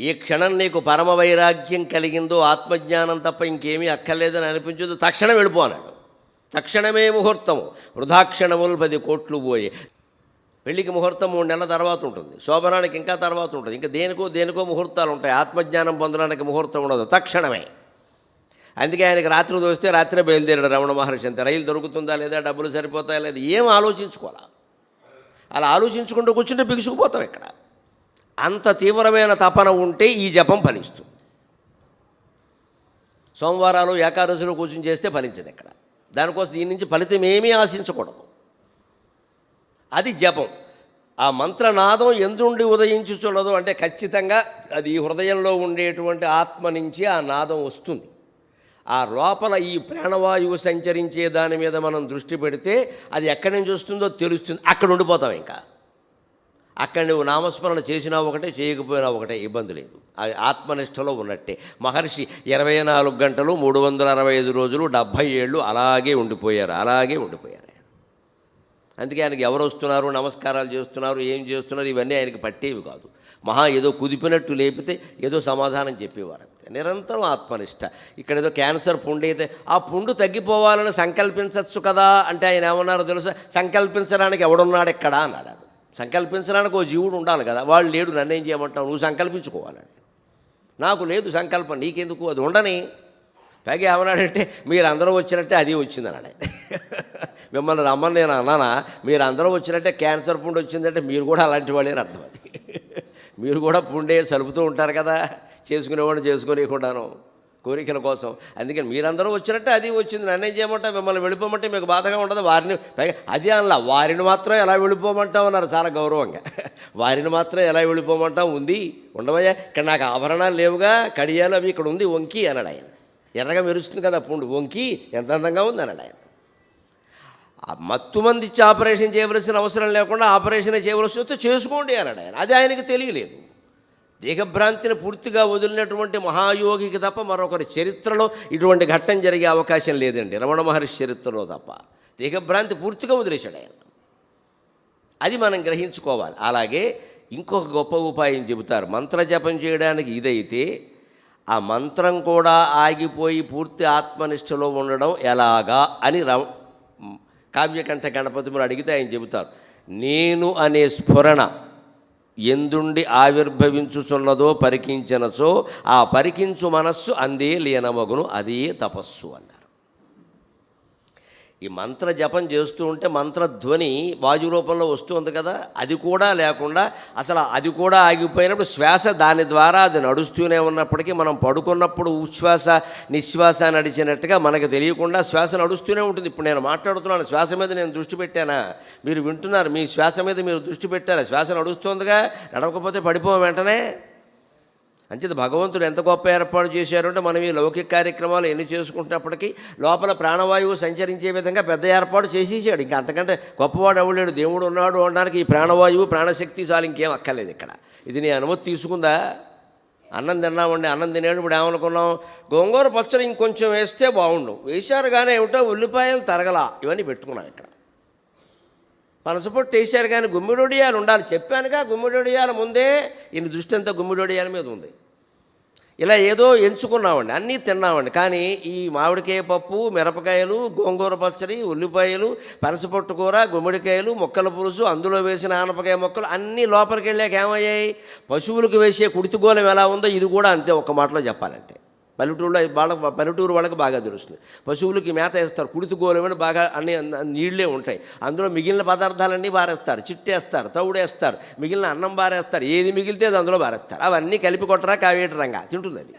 ఏ క్షణం నీకు పరమ వైరాగ్యం కలిగిందో ఆత్మజ్ఞానం తప్ప ఇంకేమీ అక్కర్లేదని అనిపించదు. తక్షణం వెళ్ళిపోనాడు తక్షణమే ముహూర్తము. వృధాక్షణములు పది కోట్లు పోయి. పెళ్ళికి ముహూర్తం మూడు నెలల తర్వాత ఉంటుంది. శోభనానికి ఇంకా తర్వాత ఉంటుంది. ఇంకా దేనికో దేనికో ముహూర్తాలు ఉంటాయి. ఆత్మజ్ఞానం పొందడానికి ముహూర్తం ఉండదు. తక్షణమే. అందుకే ఆయనకి రాత్రి దోస్తే రాత్రే బయలుదేరాడు రమణ మహర్షి. అంతే. రైలు దొరుకుతుందా లేదా? డబ్బులు సరిపోతాయా లేదా? ఏం ఆలోచించుకోవాలా? అలా ఆలోచించుకుంటూ కూర్చుంటే బిగుసుకుపోతాం ఇక్కడ. అంత తీవ్రమైన తపన ఉంటే ఈ జపం ఫలిస్తుంది. సోమవారాలు ఏకాదశిలో కూర్చుని చేస్తే ఫలించదు ఇక్కడ దానికోసం దీని నుంచి ఫలితం ఏమీ ఆశించకూడదు. అది జపం. ఆ మంత్రనాదం ఎందుండి ఉదయించుచున్నదో అంటే ఖచ్చితంగా అది హృదయంలో ఉండేటువంటి ఆత్మ నుంచి ఆ నాదం వస్తుంది. ఆ లోపల ఈ ప్రాణవాయువు సంచరించే దాని మీద మనం దృష్టి పెడితే అది ఎక్కడి నుంచి వస్తుందో తెలుస్తుంది. అక్కడ ఉండిపోతాం ఇంకా. అక్కడ నువ్వు నామస్మరణ చేసినా ఒకటే చేయకపోయినా ఒకటే ఇబ్బంది లేదు. అది ఆత్మనిష్టలో ఉన్నట్టే. మహర్షి ఇరవై నాలుగు గంటలు మూడు వందల అరవై ఐదు రోజులు డెబ్భై ఏళ్ళు అలాగే ఉండిపోయారు అలాగే ఉండిపోయారు ఆయన. అందుకే ఆయనకి ఎవరు వస్తున్నారు నమస్కారాలు చేస్తున్నారు ఏం చేస్తున్నారు ఇవన్నీ ఆయనకి పట్టేవి కాదు. మహా ఏదో కుదిపినట్టు లేపితే ఏదో సమాధానం చెప్పేవారు అంతే. నిరంతరం ఆత్మనిష్ట. ఇక్కడ ఏదో క్యాన్సర్ పుండు అయితే ఆ పుండు తగ్గిపోవాలని సంకల్పించవచ్చు కదా అంటే ఆయన ఏమన్నారో తెలుసా? సంకల్పించడానికి ఎవడున్నాడు ఎక్కడా అన్నాడు సంకల్పించడానికి ఓ జీవుడు ఉండాలి కదా. వాళ్ళు లేడు నన్నేం చేయమంటావు? నువ్వు సంకల్పించుకోవాలని. నాకు లేదు సంకల్పం నీకెందుకు? అది ఉండని. పైగా ఏమన్నాడంటే మీరు అందరూ వచ్చినట్టే అది వచ్చిందన్నాడు. మిమ్మల్ని రమ్మని నేను అన్నానా? మీరు అందరూ వచ్చినట్టే క్యాన్సర్ పుండు వచ్చిందంటే మీరు కూడా అలాంటి వాళ్ళే అని అర్థం అది. మీరు కూడా పుండే సలుపుతూ ఉంటారు కదా. చేసుకునేవాడు చేసుకోలేకుండాను కోరికల కోసం. అందుకని మీరందరూ వచ్చినట్టే అది వచ్చింది. నన్నేం చేయమంటా? మిమ్మల్ని వెళ్ళిపోమంటే మీకు బాధగా ఉండదు వారిని అది అనలా. వారిని మాత్రం ఎలా వెళ్ళిపోమంటాం అన్నారు. చాలా గౌరవంగా. వారిని మాత్రం ఎలా వెళ్ళిపోమంటాం ఉంది. ఉండవయ్యా. ఇక్కడ నాకు ఆభరణాలు లేవుగా. కడియాలు అవి ఇక్కడ ఉంది. వంకి అన్నాడు ఆయన. ఎర్రగా మెరుస్తుంది కదా పుండు. వంకి ఎంత అందంగా ఉంది అన్నాడు ఆయన. మత్తు మంది ఇచ్చి ఆపరేషన్ చేయవలసిన అవసరం లేకుండా ఆపరేషన్ చేయవలసి వస్తే చేసుకోండి అన్నాడు ఆయన. అది ఆయనకి తెలియలేదు. దేహభ్రాంతిని పూర్తిగా వదిలినటువంటి మహాయోగికి తప్ప మరొకరి చరిత్రలో ఇటువంటి ఘట్టం జరిగే అవకాశం లేదండి. రమణ మహర్షి చరిత్రలో తప్ప. దేహభ్రాంతి పూర్తిగా వదిలేశాడు ఆయన. అది మనం గ్రహించుకోవాలి. అలాగే ఇంకొక గొప్ప ఉపాయం చెబుతారు. మంత్రజపం చేయడానికి ఇదైతే ఆ మంత్రం కూడా ఆగిపోయి పూర్తి ఆత్మనిష్టలో ఉండడం ఎలాగా అని ర కావ్యకంఠ గణపతి మీరు అడిగితే ఆయన చెబుతారు. నేను అనే స్ఫురణ ఎందుండి ఆవిర్భవించుచున్నదో పరికించినచో ఆ పరికించు మనస్సు అందే లీనమగును అదే తపస్సు అన్నారు ఈ మంత్ర జపం చేస్తూ ఉంటే మంత్రధ్వని వాయు రూపంలో వస్తుంది కదా అది కూడా లేకుండా అసలు అది కూడా ఆగిపోయినప్పుడు శ్వాస దాని ద్వారా అది నడుస్తూనే ఉన్నప్పటికీ మనం పడుకున్నప్పుడు ఉచ్ఛ్వాస నిశ్వాస నడిచినట్టుగా మనకు తెలియకుండా శ్వాస నడుస్తూనే ఉంటుంది. ఇప్పుడు నేను మాట్లాడుతున్నాను శ్వాస మీద నేను దృష్టి పెట్టానా? మీరు వింటున్నారు మీ శ్వాస మీద మీరు దృష్టి పెట్టారా? శ్వాస నడుస్తుందిగా నడవకపోతే పడిపోం వెంటనే. అంచేత భగవంతుడు ఎంత గొప్ప ఏర్పాటు చేశారు అంటే మనం ఈ లౌకిక కార్యక్రమాలు ఎన్ని చేసుకుంటున్నప్పటికీ లోపల ప్రాణవాయువు సంచరించే విధంగా పెద్ద ఏర్పాటు చేసేసాడు. ఇంకా అంతకంటే గొప్పవాడు అవ్వలేడు దేవుడు ఉన్నాడు అనడానికి ఈ ప్రాణవాయువు ప్రాణశక్తి చాలు ఇంకేం అక్కర్లేదు ఇక్కడ. ఇది నీ అనుమతి తీసుకుందా? అన్నం తిన్నామండి అన్నం తినేటప్పుడు ఏమనుకున్నాం? గోంగూర పచ్చడి ఇంకొంచెం వేస్తే బాగుండు. వేశారు కానీ ఏమిటో ఉల్లిపాయలు తరగల. ఇవన్నీ పెట్టుకున్నాం ఇక్కడ. పనసపొట్టు వేశారు కానీ గుమ్మిడొడియాలు ఉండాలి. చెప్పానుగా గుమ్మిడొడియాల ముందే ఈయన దృష్టి అంతా గుమ్మిడొడియాల మీద ఉంది. ఇలా ఏదో ఎంచుకున్నామండి అన్నీ తిన్నామండి. కానీ ఈ మామిడికాయ పప్పు మిరపకాయలు గోంగూర పచ్చడి ఉల్లిపాయలు పనసపొట్టు కూర గుమ్మడికాయలు మొక్కల పులుసు అందులో వేసిన ఆనపకాయ మొక్కలు అన్నీ లోపలికి వెళ్ళాక ఏమయ్యాయి? పశువులకు వేసే కుడితిగోళం ఎలా ఉందో ఇది కూడా అంతే ఒక మాటలో చెప్పాలంటే. పల్లెటూరులో వాళ్ళ పల్లెటూరు వాళ్ళకి బాగా తెలుస్తుంది. పశువులకి మేత వేస్తారు కుడితి గోలమని బాగా అన్ని నీళ్ళే నీళ్ళే ఉంటాయి. అందులో మిగిలిన పదార్థాలన్నీ బారేస్తారు చిట్టేస్తారు తవుడేస్తారు మిగిలిన అన్నం బారేస్తారు ఏది మిగిలితే అది అందులో బారేస్తారు. అవన్నీ కలిపి కొట్టరా కావేటరంగా తింటుంది అది.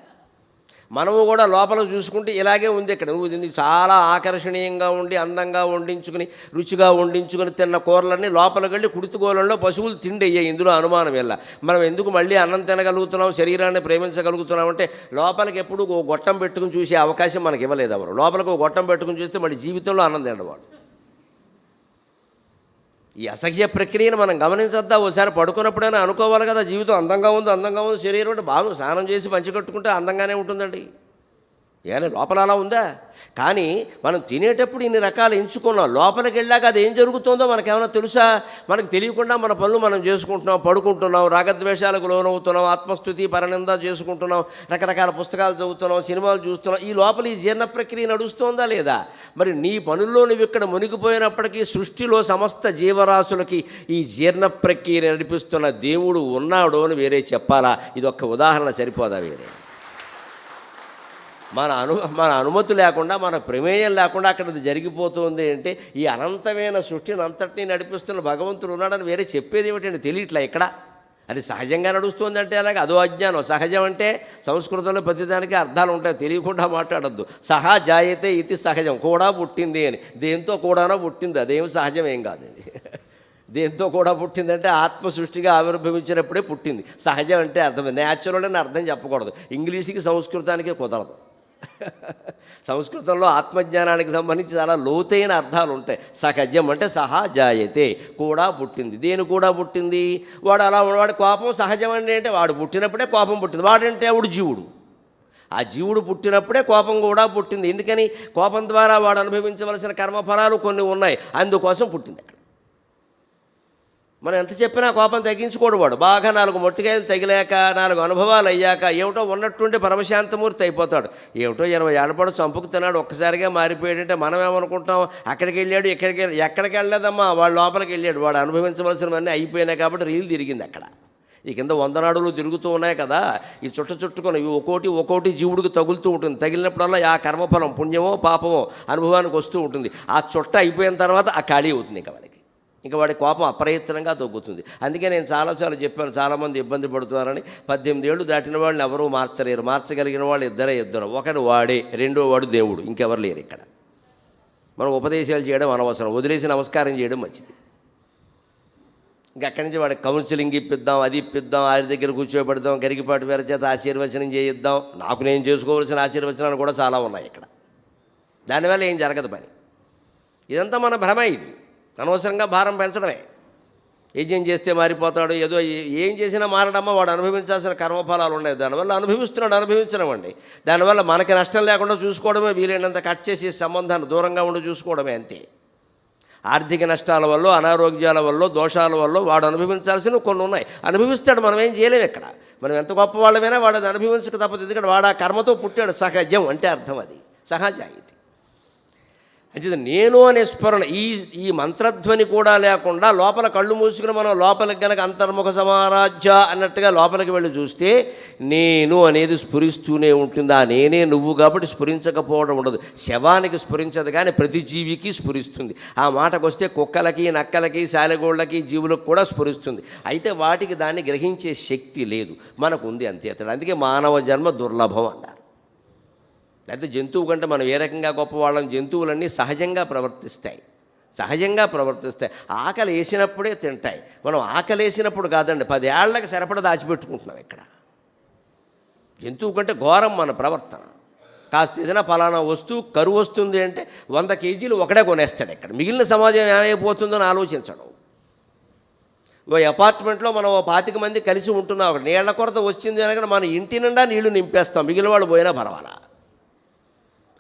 మనము కూడా లోపల చూసుకుంటే ఇలాగే ఉంది ఇక్కడ. నువ్వు చాలా ఆకర్షణీయంగా ఉండి అందంగా వండించుకుని రుచిగా వండించుకుని తిన్న కూరలన్నీ లోపలికి వెళ్ళి కుడితిగోళంలో పశువులు తిండి అయ్యాయి ఇందులో అనుమానం వెళ్ళ మనం ఎందుకు మళ్ళీ అన్నం తినగలుగుతున్నాం శరీరాన్ని ప్రేమించగలుగుతున్నాం అంటే లోపలికి ఎప్పుడు ఓ గొట్టం పెట్టుకుని చూసే అవకాశం మనకి ఇవ్వలేదు ఎవరు. లోపలికి ఓ గొట్టం పెట్టుకుని చూస్తే మళ్ళీ జీవితంలో అన్నం తినవాడు ఈ అసహ్య ప్రక్రియను మనం గమనించద్దా? ఒకసారి పడుకున్నప్పుడైనా అనుకోవాలి కదా జీవితం అందంగా ఉంది అందంగా ఉంది శరీరం అంటే బాగా స్నానం చేసి పంచి కట్టుకుంటే అందంగానే ఉంటుందండి. ఏమైనా లోపల అలా ఉందా? కానీ మనం తినేటప్పుడు ఇన్ని రకాలు ఎంచుకున్నాం లోపలికి వెళ్ళాక అది ఏం జరుగుతుందో మనకేమైనా తెలుసా? మనకు తెలియకుండా మన పనులు మనం చేసుకుంటున్నాం పడుకుంటున్నాం రాగద్వేషాలకు లోనవుతున్నాం ఆత్మస్థుతి పరనింద చేసుకుంటున్నాం రకరకాల పుస్తకాలు చదువుతున్నాం సినిమాలు చూస్తున్నాం. ఈ లోపల ఈ జీర్ణ ప్రక్రియ నడుస్తోందా లేదా? మరి నీ పనుల్లో నువ్వు ఇక్కడ మునిగిపోయినప్పటికీ సృష్టిలో సమస్త జీవరాశులకి ఈ జీర్ణ ప్రక్రియ నడిపిస్తున్న దేవుడు ఉన్నాడు అని వేరే చెప్పాలా? ఇది ఒక్క ఉదాహరణ సరిపోదా వేరే? మన అను మన అనుమతి లేకుండా మన ప్రమేయం లేకుండా అక్కడ జరిగిపోతుంది అంటే ఈ అనంతమైన సృష్టిని అంతటినీ నడిపిస్తున్న భగవంతుడు ఉన్నాడని వేరే చెప్పేది ఏమిటండి? తెలియట్లే ఇక్కడ? అది సహజంగా నడుస్తుంది అంటే అలాగే అదో అజ్ఞానం. సహజం అంటే సంస్కృతంలో ప్రతిదానికి అర్థాలు ఉంటాయి. తెలియకుండా మాట్లాడద్దు. సహా జాయతే ఇది సహజం. కూడా పుట్టింది అని. దేంతో కూడానో పుట్టింది. అదేం సహజం ఏం కాదు అది దేంతో కూడా పుట్టిందంటే ఆత్మ సృష్టిగా ఆవిర్భవించినప్పుడే పుట్టింది. సహజం అంటే అర్థం. న్యాచురల్ అని అర్థం చెప్పకూడదు. ఇంగ్లీష్కి సంస్కృతానికి కుదరదు. సంస్కృతంలో ఆత్మజ్ఞానానికి సంబంధించి చాలా లోతైన అర్థాలు ఉంటాయి. సహజం అంటే సహజాయతే కూడా పుట్టింది. దేని కూడా పుట్టింది? వాడు అలా వాడి కోపం సహజం అంటే అంటే వాడు పుట్టినప్పుడే కోపం పుట్టింది. వాడంటే వాడు జీవుడు. ఆ జీవుడు పుట్టినప్పుడే కోపం కూడా పుట్టింది. ఎందుకని? కోపం ద్వారా వాడు అనుభవించవలసిన కర్మఫలాలు కొన్ని ఉన్నాయి. అందుకోసం పుట్టింది అక్కడ. మనం ఎంత చెప్పినా కోపం తగ్గించుకోడు వాడు. బాగా నాలుగు మొట్టికాయలు తగిలాక నాలుగు అనుభవాలు అయ్యాక ఏమిటో ఉన్నట్టుండి పరమశాంతమూర్తి అయిపోతాడు. ఏమిటో ఇరవై ఏళ్ళపాడు చంపుకు తిన్నాడు ఒక్కసారిగా మారిపోయాడంటే మనం ఏమనుకుంటాం అక్కడికి వెళ్ళాడు ఇక్కడికి వెళ్ళి ఎక్కడికి వెళ్ళలేదమ్మా? వాడు లోపలికి వెళ్ళాడు. వాడు అనుభవించవలసినవన్నీ అయిపోయినాయి కాబట్టి రీలు తిరిగింది అక్కడ. ఈ కింద వందనాడులు తిరుగుతూ ఉన్నాయి కదా ఈ చుట్ట చుట్టుకొని ఇవి ఒక్కోటి ఒక్కోటి జీవుడికి తగులుతూ ఉంటుంది. తగిలినప్పుడల్లా ఆ కర్మఫలం పుణ్యమో పాపమో అనుభవానికి వస్తూ ఉంటుంది. ఆ చుట్ట అయిపోయిన తర్వాత ఆ ఖాళీ అవుతుంది ఇంకా ఇంకా వాడి కోపం అప్రయత్నంగా తగ్గుతుంది అందుకే నేను చాలాసార్లు చెప్పాను చాలామంది ఇబ్బంది పడుతున్నారని. పద్దెనిమిది ఏళ్ళు దాటిన వాళ్ళని ఎవరూ మార్చలేరు. మార్చగలిగిన వాళ్ళు ఇద్దరే ఇద్దరు. ఒకడు వాడే రెండో వాడు దేవుడు. ఇంకెవరు లేరు ఇక్కడ. మనం ఉపదేశాలు చేయడం అనవసరం. వదిలేసి నమస్కారం చేయడం మంచిది. ఇంకా అక్కడి నుంచి వాడికి కౌన్సిలింగ్ ఇప్పిద్దాం అది ఇప్పిద్దాం ఆయన దగ్గర కూర్చోబెడదాం గరికిపాటి వేరే చేత ఆశీర్వచనం చేయిద్దాం. నాకు నేను చేసుకోవాల్సిన ఆశీర్వచనాలు కూడా చాలా ఉన్నాయి ఇక్కడ. దానివల్ల ఏం జరగదు పని. ఇదంతా మన భ్రమ ఇది. అనవసరంగా భారం పెంచడమే. యజ్ఞం చేస్తే మారిపోతాడు ఏదో ఏం చేసినా మారడమ్మా వాడు అనుభవించాల్సిన కర్మఫలాలు ఉన్నాయి. దానివల్ల అనుభవిస్తున్నాడు అనుభవించడం అండి దానివల్ల మనకి నష్టం లేకుండా చూసుకోవడమే వీలైనంత కట్ చేసి సంబంధాన్ని దూరంగా ఉండి చూసుకోవడమే అంతే. ఆర్థిక నష్టాల వల్ల అనారోగ్యాల వల్ల దోషాల వల్ల వాడు అనుభవించాల్సినవి కొన్ని ఉన్నాయి. అనుభవిస్తాడు మనం ఏం చేయలేము ఇక్కడ. మనం ఎంత గొప్ప వాళ్ళమైనా వాడు అది అనుభవించక తప్పదు. ఎందుకంటే వాడు ఆ కర్మతో పుట్టాడు. సహజం అంటే అర్థం అది. సహజాయితీ. అంచేది నేను అనే స్మరణ ఈ ఈ మంత్రధ్వని కూడా లేకుండా లోపల కళ్ళు మూసుకుని మనం లోపలికి గనక అంతర్ముఖ సమారాధ్య అన్నట్టుగా లోపలికి వెళ్ళి చూస్తే నేను అనేది స్ఫురిస్తూనే ఉంటుంది? ఆ నేనే నువ్వు కాబట్టి స్ఫురించకపోవడం ఉండదు. శవానికి స్ఫురించదు కానీ ప్రతి జీవికి స్ఫురిస్తుంది. ఆ మాటకు వస్తే కుక్కలకి నక్కలకి శాలగోళ్ళకి జీవులకు కూడా స్ఫురిస్తుంది. అయితే వాటికి దాన్ని గ్రహించే శక్తి లేదు. మనకు ఉంది అంతే. అతడు అందుకే మానవ జన్మ దుర్లభం అన్నారు. లేకపోతే జంతువు కంటే మనం ఏ రకంగా గొప్పవాళ్ళం? జంతువులన్నీ సహజంగా ప్రవర్తిస్తాయి. సహజంగా ప్రవర్తిస్తాయి. ఆకలి వేసినప్పుడే తింటాయి. మనం ఆకలి వేసినప్పుడు కాదండి పదేళ్ళకు సరిపడ దాచిపెట్టుకుంటున్నాం ఇక్కడ. జంతువు కంటే ఘోరం మన ప్రవర్తన. కాస్త ఏదైనా ఫలానా వస్తువు కరువు వస్తుంది అంటే వంద కేజీలు ఒకడే కొనేస్తాడు ఇక్కడ. మిగిలిన సమాజం ఏమైపోతుందని ఆలోచించడం. ఓ అపార్ట్మెంట్లో మనం ఓ పాతిక మంది కలిసి ఉంటున్నాం. అక్కడ నీళ్ళ కొరత వచ్చింది అనగా మన ఇంటి నిండా నీళ్ళు నింపేస్తాం. మిగిలిన వాళ్ళు పోయినా పర్వాలా?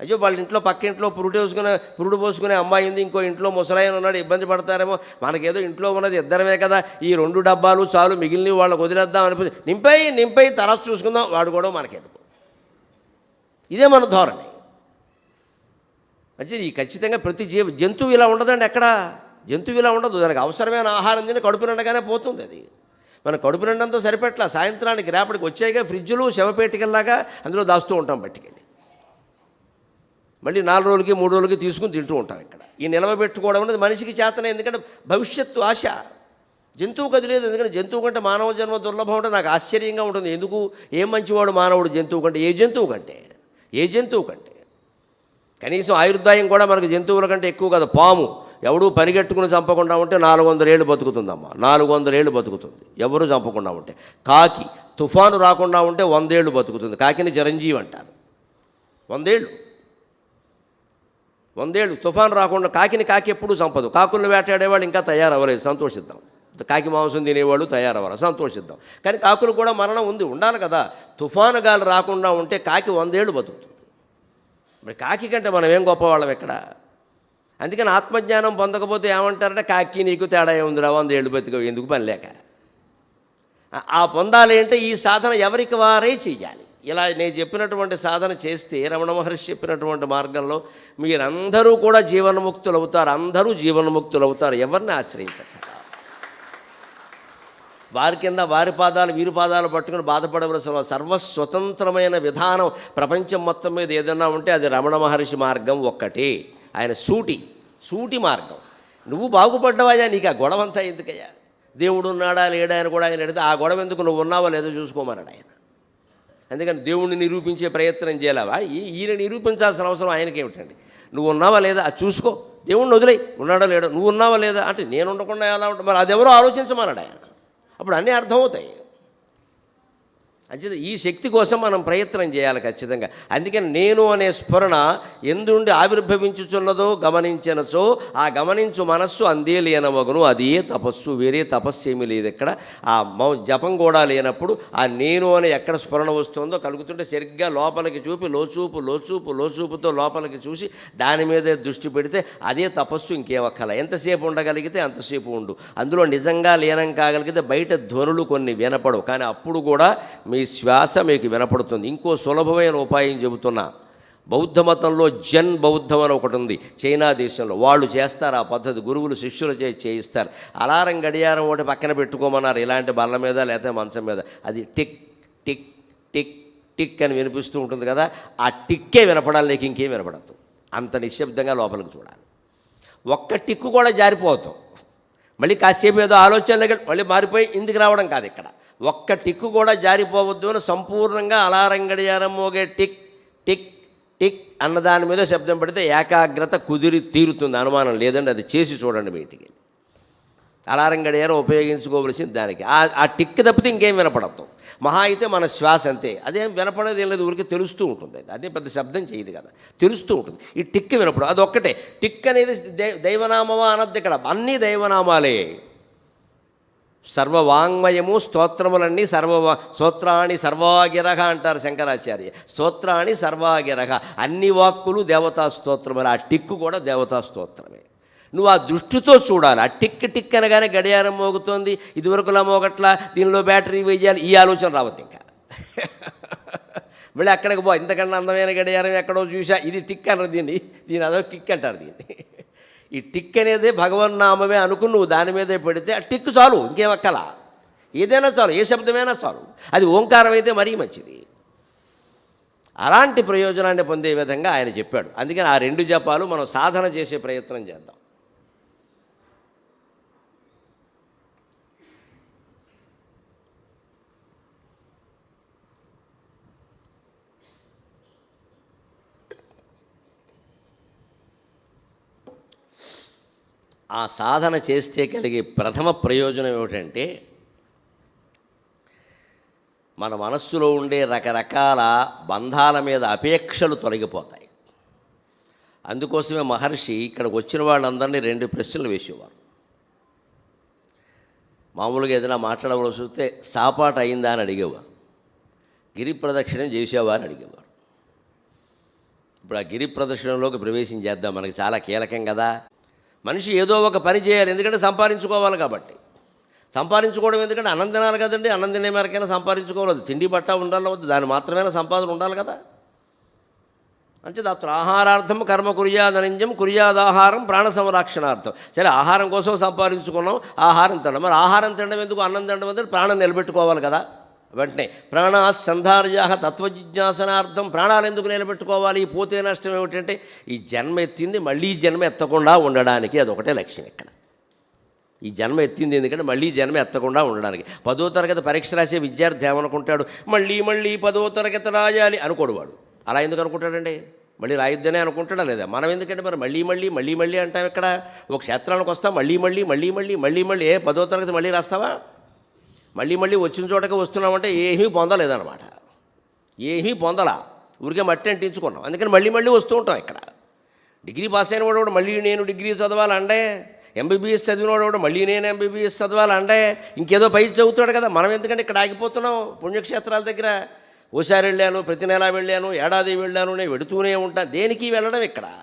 అయ్యో వాళ్ళ ఇంట్లో పక్క ఇంట్లో పురుడు వేసుకునే పురుడు పోసుకునే అమ్మాయి ఉంది ఇంకో ఇంట్లో ముసలాయన ఉన్నాడు ఇబ్బంది పడతారేమో. మనకేదో ఇంట్లో ఉన్నది ఇద్దరమే కదా. ఈ రెండు డబ్బాలు చాలు మిగిలినవి వాళ్ళకి వదిలేద్దాం అనిపించి నింపై నింపై తరచు చూసుకుందాం. వాడు కూడా మనకెందుకు? ఇదే మన ధోరణి. మంచిది ఈ ఖచ్చితంగా ప్రతి జీవ జంతువు ఇలా ఉండదండి ఎక్కడ? జంతువు ఇలా ఉండదు. దానికి అవసరమైన ఆహారం తిని కడుపు నిండగానే పోతుంది అది. మన కడుపు నిండంతో సరిపెట్ల సాయంత్రానికి రేపటికి వచ్చాయిగా ఫ్రిడ్జులు శవపేటికల్లాగా అందులో దాస్తూ ఉంటాం బట్టికెళ్ళి మళ్ళీ నాలుగు రోజులకి మూడు రోజులకి తీసుకుని తింటూ ఉంటాం ఇక్కడ. ఈ నిలవబెట్టుకోవడం అనేది మనిషికి చేతనే ఎందుకంటే భవిష్యత్తు ఆశ. జంతువు కదిలేదు ఎందుకంటే జంతువు కంటే మానవ జన్మ దుర్లభం అంటే నాకు ఆశ్చర్యంగా ఉంటుంది. ఎందుకు? ఏం మంచివాడు మానవుడు జంతువు కంటే? ఏ జంతువు కంటే? ఏ జంతువు కంటే? కనీసం ఆయుర్దాయం కూడా మనకు జంతువుల కంటే ఎక్కువ కదా. పాము. ఎవడూ పరిగెట్టుకుని చంపకుండా ఉంటే నాలుగు వందల ఏళ్ళు బతుకుతుందమ్మా. నాలుగు వందల ఏళ్ళు బతుకుతుంది. ఎవరు చంపకుండా ఉంటే. కాకి తుఫాను రాకుండా ఉంటే వందేళ్ళు బతుకుతుంది. కాకిని చిరంజీవి అంటారు. వందేళ్ళు. వందేళ్ళు తుఫాను రాకుండా కాకిని కాకి ఎప్పుడూ చంపదు. కాకులను వేటాడేవాళ్ళు ఇంకా తయారవ్వలేదు. సంతోషిద్దాం. కాకి మాంసం తినేవాళ్ళు తయారవ్వాలి. సంతోషిద్దాం. కానీ కాకులు కూడా మరణం ఉంది. ఉండాలి కదా. తుఫాను గాలి రాకుండా ఉంటే కాకి వందేళ్ళు బతుకుతుంది. మరి కాకి కంటే మనం ఏం గొప్పవాళ్ళం ఇక్కడ? అందుకని ఆత్మజ్ఞానం పొందకపోతే ఏమంటారంటే కాకి నీకు తేడా ఏముందిరా? వంద ఏళ్ళు ఎందుకు పని లేక? ఆ- ఆ పొందాలి అంటే ఈ సాధన ఎవరికి వారే చెయ్యాలి. ఇలా నేను చెప్పినటువంటి సాధన చేస్తే రమణ మహర్షి చెప్పినటువంటి మార్గంలో మీరందరూ కూడా జీవన్ముక్తులు అవుతారు అందరూ జీవన్ముక్తులు అవుతారు ఎవరిని ఆశ్రయించక వారి కింద వారి పాదాలు వీరి పాదాలు పట్టుకుని బాధపడవలసిన సర్వస్వతంత్రమైన విధానం ప్రపంచం మొత్తం మీద ఏదన్నా ఉంటే అది రమణ మహర్షి మార్గం ఒక్కటే. ఆయన సూటి సూటి మార్గం. నువ్వు బాగుపడ్డవాయా నీకు ఆ గొడవ అంతా ఎందుకయ్యా? దేవుడు ఉన్నాడా లేడా అని కూడా ఆయన అడిగితే ఆ గొడవ ఎందుకు నువ్వు ఉన్నావా లేదో చూసుకోమన్నాడు ఆయన. అందుకని దేవుణ్ణి నిరూపించే ప్రయత్నం చేయాలవా? ఈయన నిరూపించాల్సిన అవసరం ఆయనకేమిటండి? నువ్వు ఉన్నావా లేదా? అది చూసుకో. దేవుణ్ణి వదిలే ఉన్నాడో లేడో? నువ్వు ఉన్నావా లేదా? అంటే నేను ఉండకుండా ఎలా ఉంటా? మరి అదెవరో ఆలోచించమన్నాడు ఆయన. అప్పుడు అన్నీ అర్థమవుతాయి. అంచేత ఈ శక్తి కోసం మనం ప్రయత్నం చేయాలి ఖచ్చితంగా. అందుకని నేను అనే స్ఫురణ ఎందుండి ఆవిర్భవించుచున్నదో గమనించినచో ఆ గమనించు మనస్సు అందే లేనవగును అదే తపస్సు వేరే తపస్సు ఏమీ లేదు ఇక్కడ. ఆ మౌ జపం కూడా లేనప్పుడు ఆ నేను అనే ఎక్కడ స్ఫురణ వస్తుందో కలుగుతుంటే సరిగ్గా లోపలికి చూపి లోచూపు లోచూపు లోచూపుతో లోపలికి చూసి దాని మీదే దృష్టి పెడితే అదే తపస్సు ఇంకేమక్కల ఎంతసేపు ఉండగలిగితే అంతసేపు ఉండు. అందులో నిజంగా లీనం కాగలిగితే బయట ధ్వనులు కొన్ని వినపడవు. కానీ అప్పుడు కూడా మీ శ్వాస మీకు వినపడుతుంది. ఇంకో సులభమైన ఉపాయం చెబుతున్నా. బౌద్ధ మతంలో జన్ బౌద్ధం అని ఒకటి ఉంది. చైనా దేశంలో వాళ్ళు చేస్తారు ఆ పద్ధతి. గురువులు శిష్యులు చే చేయిస్తారు. అలారం గడియారం ఒకటి పక్కన పెట్టుకోమన్నారు. ఇలాంటి బల్ల మీద లేకపోతే మంచం మీద. అది టిక్ టిక్ టిక్ టిక్ అని వినిపిస్తూ ఉంటుంది కదా. ఆ టిక్కే వినపడాలి. నీకు ఇంకేం వినపడదు. అంత నిశ్శబ్దంగా లోపలికి చూడాలి. ఒక్క టిక్కు కూడా జారిపోతాం మళ్ళీ కాసేపు ఏదో ఆలోచన మళ్ళీ మారిపోయి ఇందుకు రావడం కాదు ఇక్కడ. ఒక్క టిక్కు కూడా జారిపోవద్దు అని సంపూర్ణంగా అలారం గడియారం మోగే టిక్ టిక్ టిక్ అన్న దాని మీద శబ్దం పెడితే ఏకాగ్రత కుదిరి తీరుతుంది అనుమానం లేదండి అది చేసి చూడండి మీ ఇంటికి. అలారం గడియారం ఉపయోగించుకోవలసింది దానికి. ఆ ఆ టిక్ తప్పితే ఇంకేం వినపడద్దు మహా అయితే మన శ్వాస అంతే. అదేం వినపడేది ఏం లేదు ఊరికి తెలుస్తూ ఉంటుంది అదే. పెద్ద శబ్దం చేయదు కదా. తెలుస్తూ ఉంటుంది. ఈ టిక్ వినపడు అది ఒక్కటే టిక్ అనేది దై దైవనామమా అనద్దు ఇక్కడ. అన్నీ దైవనామాలే. సర్వవాంగ్మయము స్తోత్రములన్నీ సర్వ స్తోత్రాణి సర్వాగిరహ అంటారు శంకరాచార్య. స్తోత్రాణి సర్వాగిరహ. అన్ని వాక్కులు దేవతా స్తోత్రములు. ఆ టిక్కు కూడా దేవతా స్తోత్రమే. నువ్వు ఆ దృష్టితో చూడాలి. ఆ టిక్ టిక్ అనగానే గడియారం మోగుతోంది. ఇదివరకులా మోగట్లా దీనిలో బ్యాటరీ వేయాలి. ఈ ఆలోచన రావద్దు ఇంకా. మళ్ళీ అక్కడికి పో. ఇంతకన్నా అందమైన గడియారం ఎక్కడో చూసా. ఇది టిక్ అన్నారు దీన్ని. దీని అదో కిక్ అంటారు దీన్ని. ఈ టిక్ అనేది భగవన్నామమే అనుకుని నువ్వు దాని మీదే పెడితే ఆ టిక్ చాలు ఇంకేమక్కల ఏదైనా చాలు ఏ శబ్దమైనా చాలు. అది ఓంకారం అయితే మరీ మంచిది. అలాంటి ప్రయోజనాన్ని పొందే విధంగా ఆయన చెప్పాడు. అందుకని ఆ రెండు జపాలు మనం సాధన చేసే ప్రయత్నం చేద్దాం. ఆ సాధన చేస్తే కలిగే ప్రథమ ప్రయోజనం ఏమిటంటే మన మనస్సులో ఉండే రకరకాల బంధాల మీద అపేక్షలు తొలగిపోతాయి. అందుకోసమే మహర్షి ఇక్కడికి వచ్చిన వాళ్ళందరినీ రెండు ప్రశ్నలు వేసేవారు. మామూలుగా ఏదైనా మాట్లాడవలసి వస్తే సాపాటు అయిందా? అని అడిగేవారు. గిరి ప్రదక్షిణం చేసేవా అని అడిగేవారు. ఇప్పుడు ఆ గిరి ప్రదక్షిణంలోకి ప్రవేశం చేద్దాం. మనకి చాలా కీలకం కదా. మనిషి ఏదో ఒక పని చేయాలి ఎందుకంటే సంపాదించుకోవాలి కాబట్టి. సంపాదించుకోవడం ఎందుకంటే అన్నం తినాలి కదండి అన్నం మేరకైనా సంపాదించుకోవాలి. తిండి బట్ట ఉండాలి వద్దు దాని మాత్రమే సంపాదన ఉండాలి కదా? అంటే అത്ര ఆహారార్థం కర్మ కుర్యాదనంజం కుర్యాదాహారం ప్రాణ సంరక్షణార్థం. సరే ఆహారం కోసం సంపాదించుకున్నాం ఆహారం తినడం. మరి ఆహారం తినడం ఎందుకు అన్నం తినడం ఎందుకు ప్రాణం నిలబెట్టుకోవాలి కదా? వెంటనే ప్రాణ సంధార్యా తత్వజిజ్ఞాసనార్థం ప్రాణాలు ఎందుకు నిలబెట్టుకోవాలి? పోతే నష్టం ఏమిటంటే ఈ జన్మ ఎత్తింది మళ్ళీ జన్మ ఎత్తకుండా ఉండడానికి. అదొకటే లక్ష్యం ఇక్కడ. ఈ జన్మ ఎత్తింది ఎందుకంటే మళ్ళీ జన్మ ఎత్తకుండా ఉండడానికి. పదో తరగతి పరీక్ష రాసే విద్యార్థి ఏమనుకుంటాడు? మళ్ళీ మళ్ళీ పదో తరగతి రాయాలి అనుకోడు వాడు. అలా ఎందుకు అనుకుంటాడండి? మళ్ళీ రాయిద్దనే అనుకుంటాడా లేదా? మనం ఎందుకంటే మరి మళ్ళీ మళ్ళీ మళ్ళీ మళ్ళీ అంటాం ఇక్కడ. ఒక క్షేత్రానికి వస్తాం మళ్ళీ మళ్ళీ మళ్ళీ మళ్ళీ మళ్ళీ మళ్ళీ ఏ పదో తరగతి మళ్ళీ రాస్తావా? మళ్ళీ మళ్ళీ వచ్చిన చోటకి వస్తున్నామంటే ఏమీ పొందలేదన్నమాట. ఏమీ పొందలా. ఊరికే మట్టి అంటించుకున్నాం. అందుకని మళ్ళీ మళ్ళీ వస్తూ ఉంటాం ఇక్కడ. డిగ్రీ పాస్ అయిన వాడు కూడా మళ్ళీ నేను డిగ్రీ చదవాలంటే ఎంబీబీఎస్ చదివినోడు కూడా మళ్ళీ నేను ఎంబీబీఎస్ చదవాలంటే ఇంకేదో పై చదువుతాడు కదా. మనం ఎందుకంటే ఇక్కడ ఆగిపోతున్నాం పుణ్యక్షేత్రాల దగ్గర. ఓసారి వెళ్ళాను ప్రతి నెల వెళ్ళాను ఏడాది వెళ్ళాను నేను వెడుతూనే ఉంటాను దేనికి వెళ్ళడం ఇక్కడ?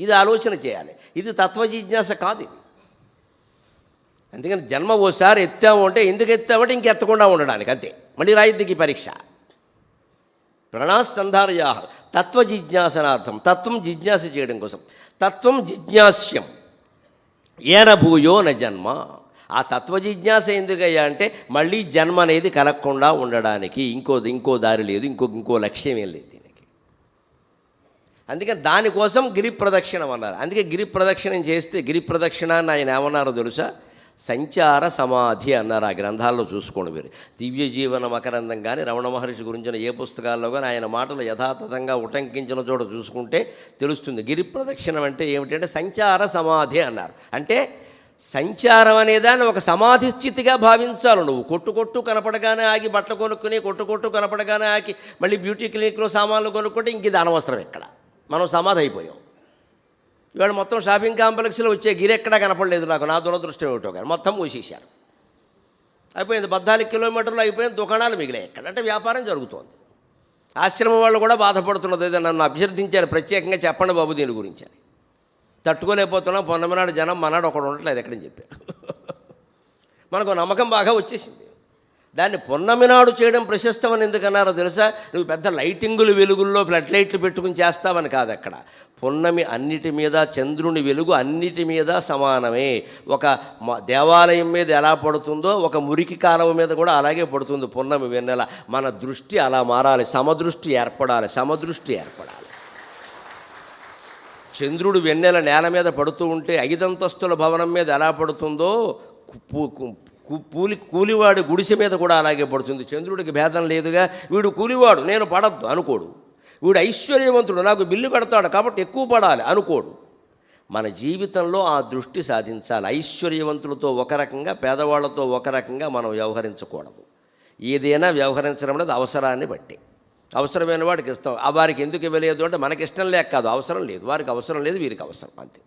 ఇది ఆలోచన చేయాలి. ఇది తత్వ జిజ్ఞాస కాదు ఇది. అందుకని జన్మ ఓసారి ఎత్తాము అంటే ఎందుకు ఎత్తామంటే ఇంకెత్తకుండా ఉండడానికి అంతే. మళ్ళీ రాయిద్దికి పరీక్ష. ప్రణాస్కంధారయా తత్వ జిజ్ఞాసనార్థం తత్వం జిజ్ఞాస చేయడం కోసం. తత్వం జిజ్ఞాస్యం. ఏన భూయో న జన్మ. ఆ తత్వ జిజ్ఞాస ఎందుకయ్యా అంటే మళ్ళీ జన్మ అనేది కలగకుండా ఉండడానికి. ఇంకో ఇంకో దారి లేదు ఇంకో ఇంకో లక్ష్యం ఏం లేదు దీనికి. అందుకని దానికోసం గిరి ప్రదక్షిణం అన్నారు. అందుకే గిరి ప్రదక్షిణం చేస్తే గిరి ప్రదక్షిణ అని ఆయన ఏమన్నారో తెలుసా? సంచార సమాధి అన్నారు ఆ గ్రంథాల్లో చూసుకోండి మీరు. దివ్య జీవన మకరందం కానీ రమణ మహర్షి గురించిన ఏ పుస్తకాల్లో కానీ ఆయన మాటలు యథాతథంగా ఉటంకించిన చోట చూసుకుంటే తెలుస్తుంది. గిరి ప్రదక్షిణం అంటే ఏమిటంటే సంచార సమాధి అన్నారు. అంటే సంచారం అనేదాన్ని ఒక సమాధి స్థితిగా భావించాలి. నువ్వు కొట్టు కొట్టు కనపడగానే ఆగి బట్టలు కొనుక్కుని కొట్టు కొట్టు కనపడగానే ఆగి మళ్ళీ బ్యూటీ క్లినిక్లో సామాన్లు కొనుక్కుంటే ఇంక ఇది అనవసరం ఇక్కడ మనం సమాధి అయిపోయాం. ఇవాళ మొత్తం షాపింగ్ కాంప్లెక్స్లో వచ్చే గిరి ఎక్కడా కనపడలేదు నాకు. నా దురదృష్టం ఏమిటో కానీ మొత్తం మూసేశారు. అయిపోయింది. పద్నాలుగు కిలోమీటర్లు అయిపోయింది దుకాణాలు మిగిలాయి ఎక్కడ అంటే వ్యాపారం జరుగుతోంది. ఆశ్రమం వాళ్ళు కూడా బాధపడుతున్నది ఏదో నన్ను అభ్యర్థించారు. ప్రత్యేకంగా చెప్పండి బాబు దీని గురించి అని. తట్టుకోలేకపోతున్నాం. పొన్నమనాడు జనం మనాడు ఒకడు ఉండట్లేదు ఎక్కడని చెప్పారు. మనకు నమ్మకం బాగా వచ్చేసింది. దాన్ని పొన్నమినాడు చేయడం ప్రశస్తమని ఎందుకన్నారో తెలుసా? నువ్వు పెద్ద లైటింగులు వెలుగుల్లో ఫ్లడ్ లైట్లు పెట్టుకుని చేస్తావని కాదు అక్కడ. పున్నమి అన్నిటి మీద చంద్రుని వెలుగు అన్నిటి మీద సమానమే. ఒక మ- దేవాలయం మీద ఎలా పడుతుందో ఒక మురికి కాలువ మీద కూడా అలాగే పడుతుంది పున్నమి వెన్నెల. మన దృష్టి అలా మారాలి సమదృష్టి ఏర్పడాలి సమదృష్టి ఏర్పడాలి. చంద్రుడు వెన్నెల నేల మీద పడుతూ ఉంటే ఐదంతస్తుల భవనం మీద ఎలా పడుతుందో కూలి పూ- కూలివాడి గుడిసె మీద కూడా అలాగే పడుతుంది. చంద్రుడికి భేదం లేదుగా వీడు కూలివాడు నేను పడద్దు అనుకోడు. వీడు ఐశ్వర్యవంతుడు నాకు బిల్లు కడతాడు కాబట్టి ఎక్కువ పడాలి అనుకోడు. మన జీవితంలో ఆ దృష్టి సాధించాలి. ఐశ్వర్యవంతులతో ఒక రకంగా పేదవాళ్ళతో ఒక రకంగా మనం వ్యవహరించకూడదు. ఏదైనా వ్యవహరించడం అనేది అవసరాన్ని బట్టి. అవసరమైన వాడికి ఇస్తాం ఆ వారికి ఎందుకు ఇవ్వలేదు అంటే మనకి ఇష్టం లేక కాదు అవసరం లేదు. వారికి అవసరం లేదు వీరికి అవసరం అంతే.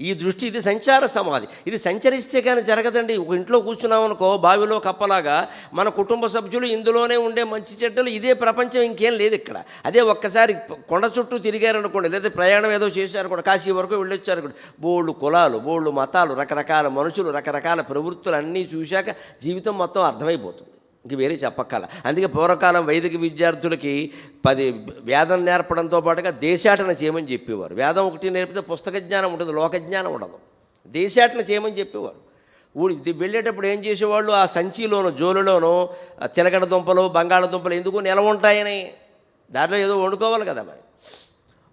ఈ దృష్టి ఇది సంచార సమాధి. ఇది సంచరిస్తే కానీ జరగదండి. ఒక ఇంట్లో కూర్చున్నామనుకో బావిలో కప్పలాగా మన కుటుంబ సభ్యులు ఇందులోనే ఉండే మంచి చెడ్డలు ఇదే ప్రపంచం ఇంకేం లేదు ఇక్కడ. అదే ఒక్కసారి కొండ చుట్టూ తిరిగారనుకోండి లేదా ప్రయాణం ఏదో చేశారు కూడా కాశీ వరకు వెళ్ళొచ్చారు కూడా. బోళ్ళు కులాలు బోళ్ళు మతాలు రకరకాల మనుషులు రకరకాల ప్రవృత్తులు అన్నీ చూశాక జీవితం మొత్తం అర్థమైపోతుంది. ఇంక వేరే చెప్పక్కల. అందుకే పూర్వకాలం వైదిక విద్యార్థులకి పది వేదం నేర్పడంతో పాటుగా దేశాటన చేయమని చెప్పేవారు. వేదం ఒకటి నేర్పితే పుస్తక జ్ఞానం ఉంటుంది లోక జ్ఞానం ఉండదు. దేశాటన చేయమని చెప్పేవారు. ఊడి వెళ్ళేటప్పుడు ఏం చేసేవాళ్ళు? ఆ సంచిలోను జోలులోనూ తిలగడ దుంపలు బంగాళదుంపలు ఎందుకు నిలవ ఉంటాయని. దాంట్లో ఏదో వండుకోవాలి కదా మరి.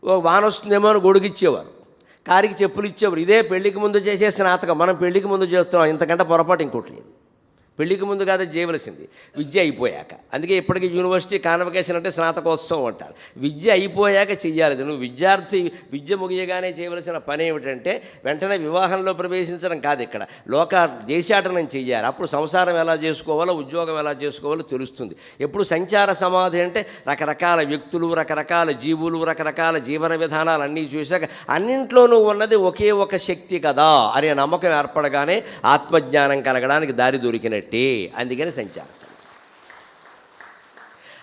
ఓ వాన వస్తుందేమో అని గొడుగిచ్చేవారు కారికి చెప్పులు ఇచ్చేవారు. ఇదే పెళ్ళికి ముందు చేసే స్నాతకం. మనం పెళ్ళికి ముందు చేస్తున్నాం. ఇంతకంటే పొరపాటు ఇంకోటి లేదు. పెళ్ళికి ముందు కాదు చేయవలసింది. విద్య అయిపోయాక. అందుకే ఇప్పటికీ యూనివర్సిటీ కాన్వకేషన్ అంటే స్నాతకోత్సవం అంటారు. విద్య అయిపోయాక చెయ్యాలి. నువ్వు విద్యార్థి విద్య ముగియగానే చేయవలసిన పని ఏమిటంటే వెంటనే వివాహంలో ప్రవేశించడం కాదు ఇక్కడ. లోక దేశాటనం చెయ్యాలి. అప్పుడు సంసారం ఎలా చేసుకోవాలో ఉద్యోగం ఎలా చేసుకోవాలో తెలుస్తుంది. ఎప్పుడు సంచార సమాధి అంటే రకరకాల వ్యక్తులు రకరకాల జీవులు రకరకాల జీవన విధానాలు అన్నీ చూశాక అన్నింట్లోనూ ఉన్నది ఒకే ఒక శక్తి కదా అనే నమ్మకం ఏర్పడగానే ఆత్మజ్ఞానం కలగడానికి దారి దొరికినట్టు. అందుకని సంచార.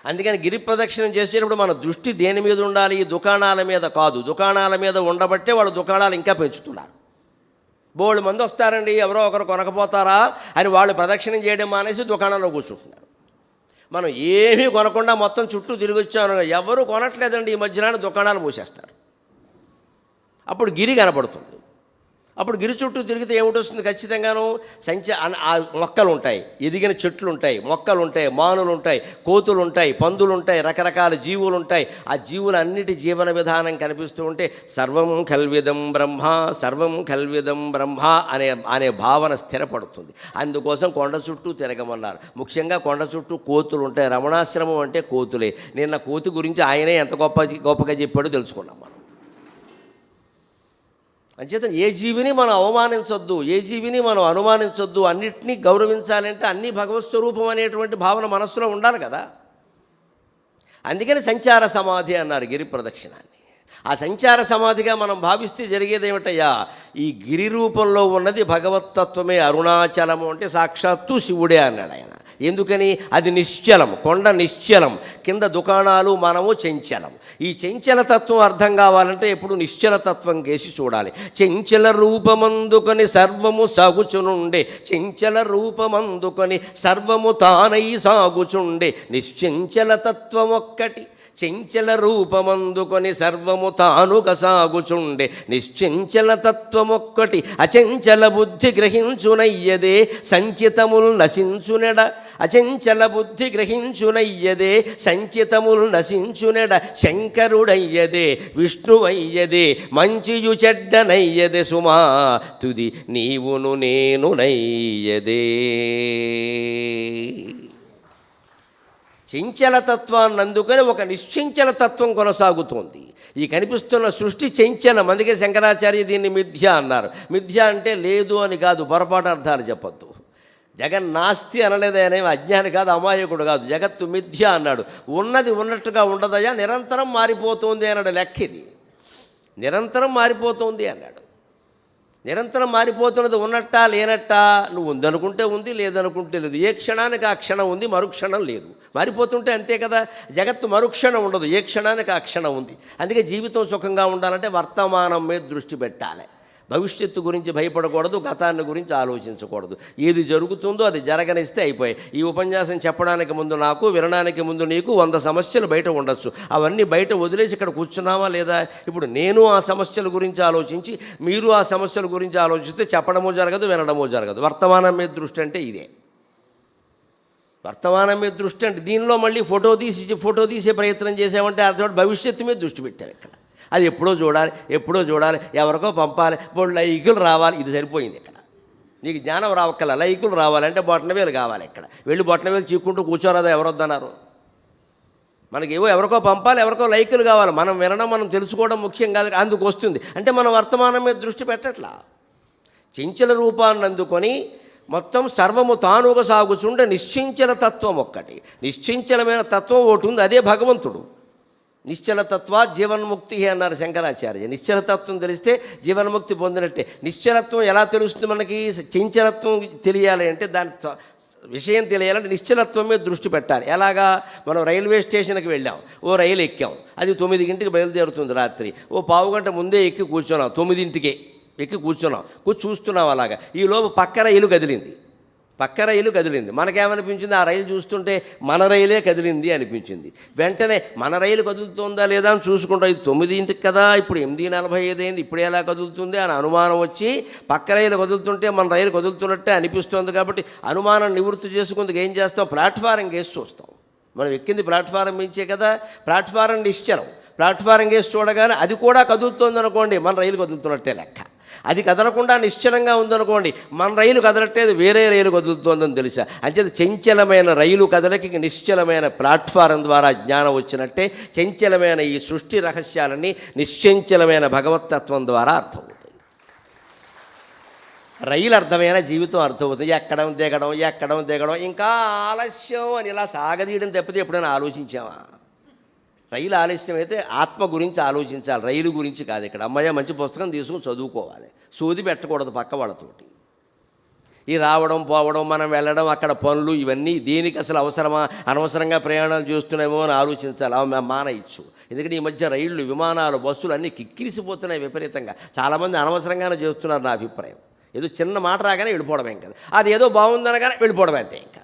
అందుకని గిరి ప్రదక్షిణం చేసేటప్పుడు మన దృష్టి దేని మీద ఉండాలి? దుకాణాల మీద కాదు. దుకాణాల మీద ఉండబట్టే వాళ్ళు దుకాణాలు ఇంకా పెంచుతున్నారు. బోళ్ళు మంది వస్తారండి ఎవరో ఒకరు కొనకపోతారా అని వాళ్ళు ప్రదక్షిణం చేయడం మానేసి దుకాణంలో కూర్చుంటున్నారు. మనం ఏమీ కొనకుండా మొత్తం చుట్టూ తిరిగి ఎవరు కొనట్లేదండి ఈ మధ్యన దుకాణాలు మూసేస్తారు. అప్పుడు గిరి కనపడుతుంది. అప్పుడు గిరి చుట్టూ తిరిగితే ఏమిటొస్తుంది? ఖచ్చితంగాను సంచ ఆ మొక్కలు ఉంటాయి ఎదిగిన చెట్లు ఉంటాయి మొక్కలు ఉంటాయి మానులు ఉంటాయి కోతులు ఉంటాయి పందులు ఉంటాయి రకరకాల జీవులు ఉంటాయి ఆ జీవులన్నిటి జీవన విధానం కనిపిస్తూ ఉంటే సర్వం కల్విదం బ్రహ్మ సర్వం కల్విదం బ్రహ్మ అనే అనే భావన స్థిరపడుతుంది. అందుకోసం కొండ చుట్టూ తిరగమన్నారు. ముఖ్యంగా కొండ చుట్టూ కోతులు ఉంటాయి రమణాశ్రమం అంటే కోతులే. నిన్న కోతి గురించి ఆయనే ఎంత గొప్ప గొప్పగా చెప్పాడో తెలుసుకున్నాం మనం. అంచేత ఏ జీవిని మనం అవమానించొద్దు ఏ జీవిని మనం అనుమానించొద్దు అన్నిటినీ గౌరవించాలంటే అన్ని భగవత్ స్వరూపం అనేటువంటి భావన మనస్సులో ఉండాలి కదా. అందుకని సంచార సమాధి అన్నారు గిరి ప్రదక్షిణాన్ని. ఆ సంచార సమాధిగా మనం భావిస్తే జరిగేది ఏమిటయ్యా? ఈ గిరి రూపంలో ఉన్నది భగవత్తత్వమే అరుణాచలము అంటే సాక్షాత్తు శివుడే అన్నాడు ఆయన. ఎందుకని? అది నిశ్చలం కొండ నిశ్చలం కింద దుకాణాలు మనము చెంచలం. ఈ చెంచల తత్వం అర్థం కావాలంటే ఎప్పుడు నిశ్చల తత్వం కేసి చూడాలి. చెంచల రూపమందుకొని సర్వము సాగుచునుండే చెంచల రూపమందుకొని సర్వము తానై సాగుచుండే నిశ్చంచల తత్వం ఒక్కటి. చెంచల రూపమందుకొని సర్వము తానుక సాగుచుండే నిశ్చంచల తత్వమొక్కటి అచంచల బుద్ధి గ్రహించునయ్యదే. సంచితముల్ నశించునెడ అచంచల బుద్ధి గ్రహించునయ్యదే. సంచితముల్ నశించునెడ శంకరుడయ్యదే. విష్ణువయ్యదే. మంచియు చెడ్డనయ్యదే సుమా. తుది నీవును నేను చెంచల తత్వాన్ని అందుకని ఒక నిశ్చంచల తత్వం కొనసాగుతోంది. ఈ కనిపిస్తున్న సృష్టి చెంచలం అందుకే శంకరాచార్య దీన్ని మిథ్య అన్నారు. మిథ్య అంటే లేదు అని కాదు పొరపాటు అర్థాలు చెప్పద్దు. జగన్ నాస్తి అనలేదనే అజ్ఞాని కాదు అమాయకుడు కాదు. జగత్తు మిథ్య అన్నాడు. ఉన్నది ఉన్నట్టుగా ఉండదయా నిరంతరం మారిపోతుంది అన్నాడు లెక్క ఇది నిరంతరం మారిపోతుంది అన్నాడు. నిరంతరం మారిపోతున్నది ఉన్నట్టా లేనట్టా నువ్వు ఉందనుకుంటే ఉంది లేదనుకుంటే లేదు. ఏ క్షణానికి ఆ క్షణం ఉంది మరుక్షణం లేదు. మారిపోతుంటే అంతే కదా. జగత్తు మరుక్షణం ఉండదు. ఏ క్షణానికి ఆ క్షణం ఉంది. అందుకే జీవితం సుఖంగా ఉండాలంటే వర్తమానం మీద దృష్టి పెట్టాలి. భవిష్యత్తు గురించి భయపడకూడదు గతాన్ని గురించి ఆలోచించకూడదు. ఏది జరుగుతుందో అది జరగనిస్తే అయిపోయాయి. ఈ ఉపన్యాసం చెప్పడానికి ముందు నాకు వినడానికి ముందు నీకు వంద సమస్యలు బయట ఉండొచ్చు. అవన్నీ బయట వదిలేసి ఇక్కడ కూర్చున్నామా లేదా? ఇప్పుడు నేను ఆ సమస్యల గురించి ఆలోచించి మీరు ఆ సమస్యల గురించి ఆలోచిస్తే చెప్పడము జరగదు వినడమో జరగదు. వర్తమానం మీద దృష్టి అంటే ఇదే. వర్తమానం మీద దృష్టి అంటే దీనిలో మళ్ళీ ఫోటో తీసి ఫోటో తీసే ప్రయత్నం చేసామంటే అర్థం భవిష్యత్తు మీద దృష్టి పెట్టాం ఇక్కడ. అది ఎప్పుడో చూడాలి ఎప్పుడో చూడాలి ఎవరికో పంపాలి బోళ్ళు లైకులు రావాలి ఇది సరిపోయింది ఇక్కడ. నీకు జ్ఞానం రావక్కల లైకులు రావాలంటే బొట్టనవేలు కావాలి ఇక్కడ. వెళ్ళి బొట్టనవేలు చీక్కుంటూ కూర్చోరాదా ఎవరొద్దన్నారు? మనకి ఏవో ఎవరికో పంపాలి ఎవరికో లైకులు కావాలి మనం వినడం మనం తెలుసుకోవడం ముఖ్యం కాదు అందుకు వస్తుంది. అంటే మనం వర్తమానం మీద దృష్టి పెట్టట్లా. చెంచల రూపాన్ని అందుకొని మొత్తం సర్వము తానుగా సాగుచుండే నిశ్చించల తత్వం ఒక్కటి. నిశ్చించలమైన తత్వం ఒకటి ఉంది అదే భగవంతుడు. నిశ్చలతత్వ జీవన్ముక్తి అన్నారు శంకరాచార్య. నిశ్చలతత్వం తెలిస్తే జీవన్ముక్తి పొందినట్టే. నిశ్చలత్వం ఎలా తెలుస్తుంది మనకి? చంచలత్వం తెలియాలి అంటే దాని విషయం తెలియాలంటే నిశ్చలత్వం మీద దృష్టి పెట్టాలి. ఎలాగా? మనం రైల్వే స్టేషన్కి వెళ్ళాం. ఓ రైలు ఎక్కాం. అది తొమ్మిదింటికి బయలుదేరుతుంది రాత్రి. ఓ పావు గంట ముందే ఎక్కి కూర్చున్నాం. తొమ్మిదింటికే ఎక్కి కూర్చున్నాం. కూర్చు చూస్తున్నాం అలాగా. ఈ లోపు పక్క రైలు కదిలింది. పక్క రైలు కదిలింది. మనకేమనిపించింది? ఆ రైలు చూస్తుంటే మన రైలే కదిలింది అనిపించింది. వెంటనే మన రైలు కదులుతుందా లేదా అని చూసుకుంటాం ఇది తొమ్మిదింటికి కదా ఇప్పుడు ఎనిమిది నలభై ఐదు అయింది ఇప్పుడు ఎలా కదులుతుంది? అని అనుమానం వచ్చి పక్క రైలు కదులుతుంటే మన రైలు కదులుతున్నట్టే అనిపిస్తుంది కాబట్టి అనుమానం నివృత్తి చేసుకుందుకు ఏం చేస్తాం? ప్లాట్ఫారం కేసు చూస్తాం. మనం ఎక్కింది ప్లాట్ఫారం మించే కదా ప్లాట్ఫారం నిశ్చలం. ప్లాట్ఫారం కేసు చూడగానే అది కూడా కదులుతుంది అనుకోండి మన రైలు కదులుతున్నట్టే లెక్క. అది కదలకుండా నిశ్చలంగా ఉందనుకోండి మన రైలు కదలట్టేది వేరే రైలు కదులుతోందని తెలుసా? అంచేత చంచలమైన రైలు కదలకి నిశ్చలమైన ప్లాట్ఫారం ద్వారా జ్ఞానం వచ్చినట్టే చంచలమైన ఈ సృష్టి రహస్యాలన్నీ నిశ్చంచలమైన భగవతత్వం ద్వారా అర్థమవుతాయి. రైలు అర్థమైన జీవితం అర్థమవుతుంది. ఎక్కడం దిగడం ఎక్కడం దిగడం ఇంకా ఆలస్యం అని ఇలా సాగదీయడం తప్పితే ఎప్పుడైనా ఆలోచించామా రైలు ఆలస్యం అయితే ఆత్మ గురించి ఆలోచించాలి. రైలు గురించి కాదు ఇక్కడ. అమ్మయ్య మంచి పుస్తకం తీసుకుని చదువుకోవాలి. సోది పెట్టకూడదు పక్క వాళ్ళతోటి. ఈ రావడం పోవడం మనం వెళ్ళడం అక్కడ పనులు ఇవన్నీ దేనికి అసలు అవసరమా? అనవసరంగా ప్రయాణాలు చేస్తున్నామో అని ఆలోచించాలి. అవి మానయచ్చు ఎందుకంటే ఈ మధ్య రైళ్ళు విమానాలు బస్సులు అన్నీ కిక్కిరిసిపోతున్నాయి విపరీతంగా. చాలామంది అనవసరంగానే చేస్తున్నారు నా అభిప్రాయం. ఏదో చిన్న మాట రాగానే వెళ్ళిపోవడమే కదా. అది ఏదో బాగుందనగానే వెళ్ళిపోవడం అంతే ఇంకా.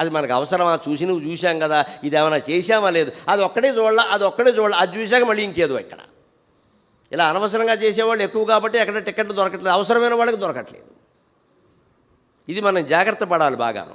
అది మనకు అవసరమా? చూసి నువ్వు చూసాం కదా ఇది ఏమైనా చేశామా లేదు? అది ఒక్కడే చూడాల అది ఒక్కడే చూడాలి అది చూశాక మళ్ళీ ఇంకేదో ఇక్కడ. ఇలా అనవసరంగా చేసేవాళ్ళు ఎక్కువ కాబట్టి ఎక్కడ టికెట్లు దొరకట్లేదు అవసరమైన వాళ్ళకి దొరకట్లేదు. ఇది మనం జాగ్రత్త పడాలి బాగా